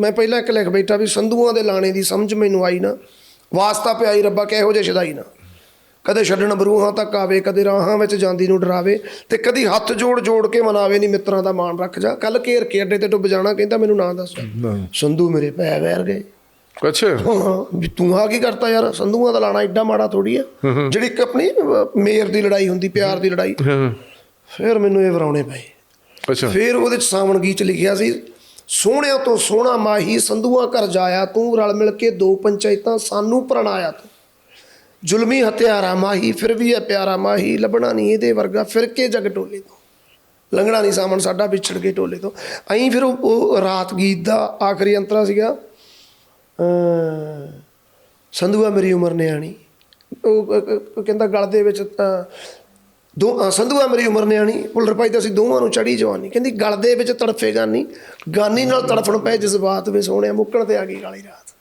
ਮੈਂ ਪਹਿਲਾਂ ਇੱਕ ਲਿਖ ਬੈਠਾ ਵੀ ਸੰਧੂਆਂ ਦੇ ਲਾਣੇ ਦੀ ਸਮਝ ਮੈਨੂੰ ਆਈ ਨਾ। ਵਾਸਤਾ ਪਿਆਈ ਰੱਬਾ ਕਿਹੋ ਜਿਹੇ ਛਦਾਈ ਨਾ। ਕਦੇ ਛੱਡਣ ਬਰੂਹਾਂ ਤੱਕ ਆਵੇ ਕਦੇ ਰਾਹਾਂ ਵਿੱਚ ਜਾਂਦੀ ਨੂੰ ਡਰਾਵੇ ਤੇ ਕਦੀ ਹੱਥ ਜੋੜ ਜੋੜ ਕੇ ਮਨਾਵੇ ਨਹੀਂ ਮਿੱਤਰਾਂ ਦਾ ਮਾਣ ਰੱਖ ਜਾ। ਕੱਲ ਘੇਰ ਕੇ ਅੱਡੇ ਤੇ ਡੁੱਬ ਜਾਣਾ ਕਹਿੰਦਾ ਮੈਨੂੰ ਨਾਂ ਦੱਸ। ਸੰਧੂ ਮੇਰੇ ਪੈ ਵੈਰ ਗਏ। ਅੱਛਾ। ਵੀ ਤੂੰ ਆ ਕੀ ਕਰਤਾ ਯਾਰ? ਸੰਧੂਆਂ ਦਾ ਲਾਣਾ ਐਡਾ ਮਾੜਾ ਥੋੜੀ ਆ। ਜਿਹੜੀ ਇੱਕ ਆਪਣੀ ਮੇਰ ਦੀ ਲੜਾਈ ਹੁੰਦੀ ਪਿਆਰ ਦੀ ਲੜਾਈ। ਫਿਰ ਮੈਨੂੰ ਇਹ ਵਰਾਉਣੇ ਪਏ। ਅੱਛਾ। ਫਿਰ ਉਹਦੇ ਚ ਸਾਵਣ ਗੀਤ ਚ ਲਿਖਿਆ ਸੀ। ਸੋਹਣਿਆਂ ਤੋਂ ਸੋਹਣਾ ਮਾਹੀ ਸੰਧੂਆਂ ਕਰ ਜਾਇਆ ਤੂੰ ਰਲ ਮਿਲ ਕੇ ਦੋ ਪੰਚਾਇਤਾਂ ਸਾਨੂੰ ਪ੍ਰਣਾਇਆ ਤੂੰ। ਜ਼ੁਲਮੀ ਹਥਿਆਰਾ ਮਾਹੀ ਫਿਰ ਵੀ ਹੈ ਪਿਆਰਾ ਮਾਹੀ ਲੱਭਣਾ ਨਹੀਂ ਇਹਦੇ ਵਰਗਾ ਫਿਰ ਕੇ ਜਗ ਟੋਲੇ ਤੋਂ? ਲੰਘਣਾ ਨਹੀਂ ਸਾਮਣ ਸਾਡਾ ਵਿਛੜ ਕੇ ਟੋਲੇ ਤੋਂ। ਐਂ ਫਿਰ ਉਹ- ਰਾਤ ਗੀਤ ਦਾ ਆਖਰੀ ਅੰਤਰਾ ਸੀਗਾ ਅਮ, ਸੰਧੂਆ ਮੇਰੀ ਉਮਰ ਨਿਆਣੀ। ਉਹ ਕਹਿੰਦਾ ਗਲ ਦੇ ਵਿੱਚ ਦੋ ਅ, ਸੰਧੂਆ ਮੇਰੀ ਉਮਰ ਨਿਆਣੀ ਭੁੱਲਰ ਭਾਈ ਤਾਂ ਅਸੀਂ ਦੋਵਾਂ ਨੂੰ ਚੜੀ ਜਵਾਨੀ। ਕਹਿੰਦੀ ਗਲ ਦੇ ਵਿੱਚ ਤੜਫੇਗਾ ਨਹੀਂ ਗਾਨੀ ਨਾਲ ਤੜਫਣ ਪਏ ਜਜ਼ਬਾਤ ਵੇ ਸੋਹਣਿਆ ਮੁੱਕਣ ਤੇ ਆ ਗਈ ਕਾਲੀ ਰਾਤ।